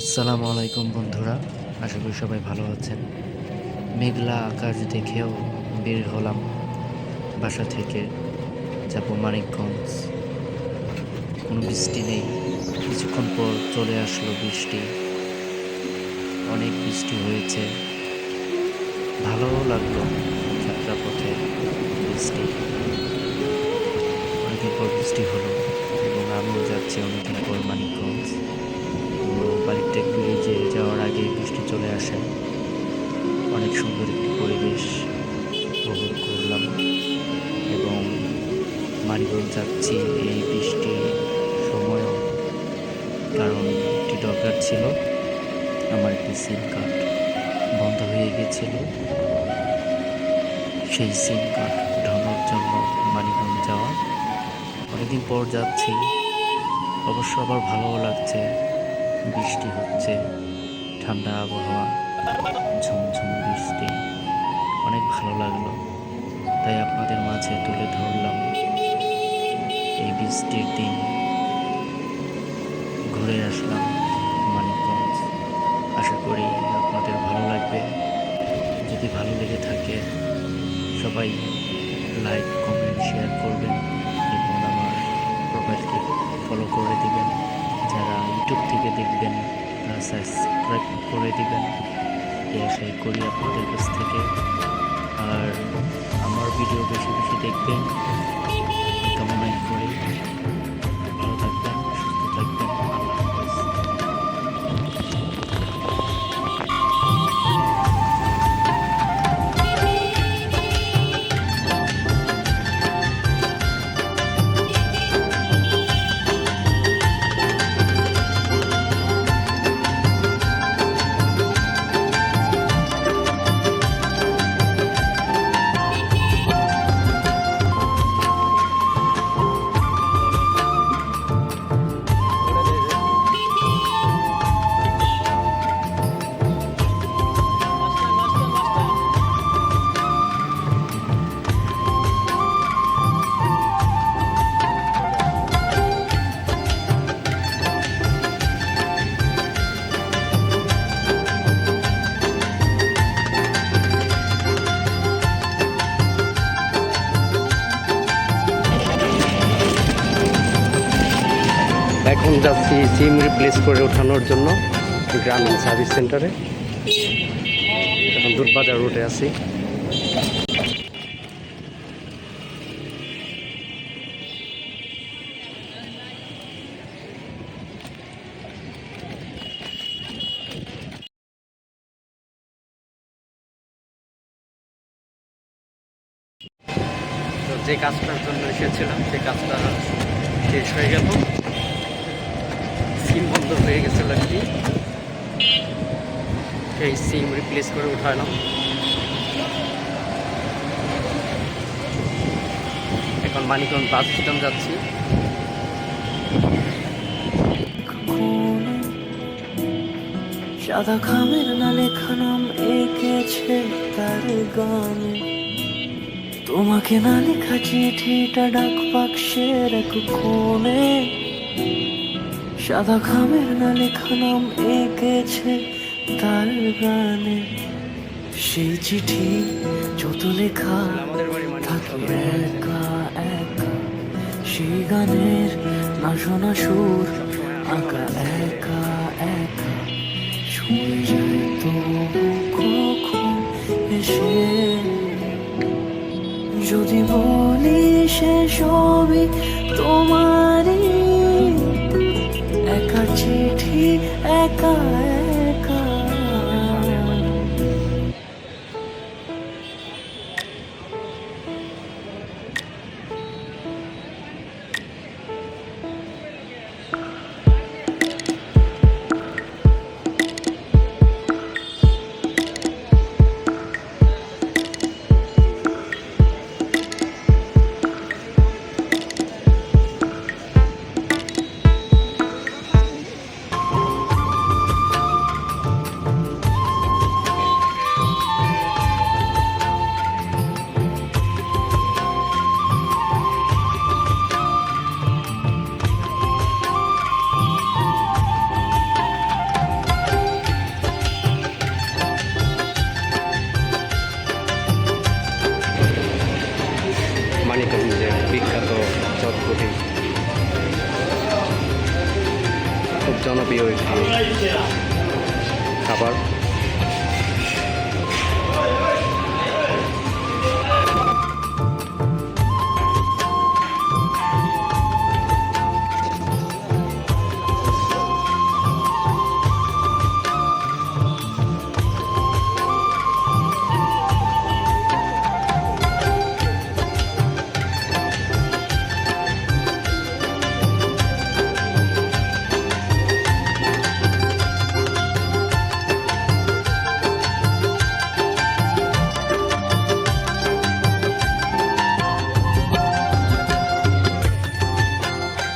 আসসালামু আলাইকুম বন্ধুরা, আশা করি সবাই ভালো আছেন। মেঘলা আকাশ দেখেও বের হলাম বাসা থেকে। যাব মানিকগঞ্জ। কোনো বৃষ্টি নেই। কিছুক্ষণ পর চলে আসলো বৃষ্টি। অনেক বৃষ্টি হয়েছে। ভালোও লাগল যাত্রাপথে বৃষ্টি। অনেকদিন পর বৃষ্টি হলো এবং আমিও যাচ্ছি অনেকদিন পর মানিকগঞ্জ। বালিকটেক ব্রিজে যাওয়ার আগে বৃষ্টি চলে আসে। অনেক সুন্দর একটি পরিবেশ উপভোগ করলাম এবং মানিকগঞ্জ যাচ্ছি এই বৃষ্টির সময়ও। কারণ একটি দরকার ছিল, আমার একটি সিম কার্ড বন্ধ হয়ে গেছিল। সেই সিম কার্ড ঢানোর জন্য মানিকগঞ্জ যাওয়া। অনেকদিন পর যাচ্ছি, অবশ্য আবার ভালোও লাগছে। বৃষ্টি হচ্ছে, ঠান্ডা আবহাওয়া, ঝুমঝুম বৃষ্টি। অনেক ভালো লাগল। তাই আপনাদের মাঝে তুলে ধরলাম এই বৃষ্টির দিন। ঘুরে আসলাম মানিকগঞ্জ। আশা করি আপনাদের ভালো লাগবে। যদি ভালো লেগে থাকে, সবাই লাইক, কমেন্ট, শেয়ার করবেন। এই আশাই করি আপনাদের কাছ থেকে। আর আমার ভিডিও বেশি বেশি দেখবেন। কেমন কামনাই এখন যাচ্ছি সিম রিপ্লেস করে ওঠানোর জন্য গ্রামীণ সার্ভিস সেন্টারে এখন দুধবাজার রুটে আছি। যে কাজটার জন্য এসেছিলাম সেই কাজটা শেষ হয়ে গেল। সিম বন্ধ হয়ে গেছিল আর সেই সিম রিপ্লেস করে উঠালাম। এখন মানিকগঞ্জ বাস স্ট্যান্ড যাচ্ছি। সাদা খামের না লেখা নাম এঁকেছে তার গানে। তোমাকে না লেখা চিঠিটা ডাক বাক্সের এক কোণে। সাদা খামের না লেখা নাম এঁকেছে তার গানে। সেই চিঠি যত লেখা থাকে একা একা। সেই গানের না শোনা সুর আঁকা একা একা। শুনে যায় তো কখন এসে? যদি বলি সে সবই তোমারই একা চিঠি একা জনপ্রিয় খাবার।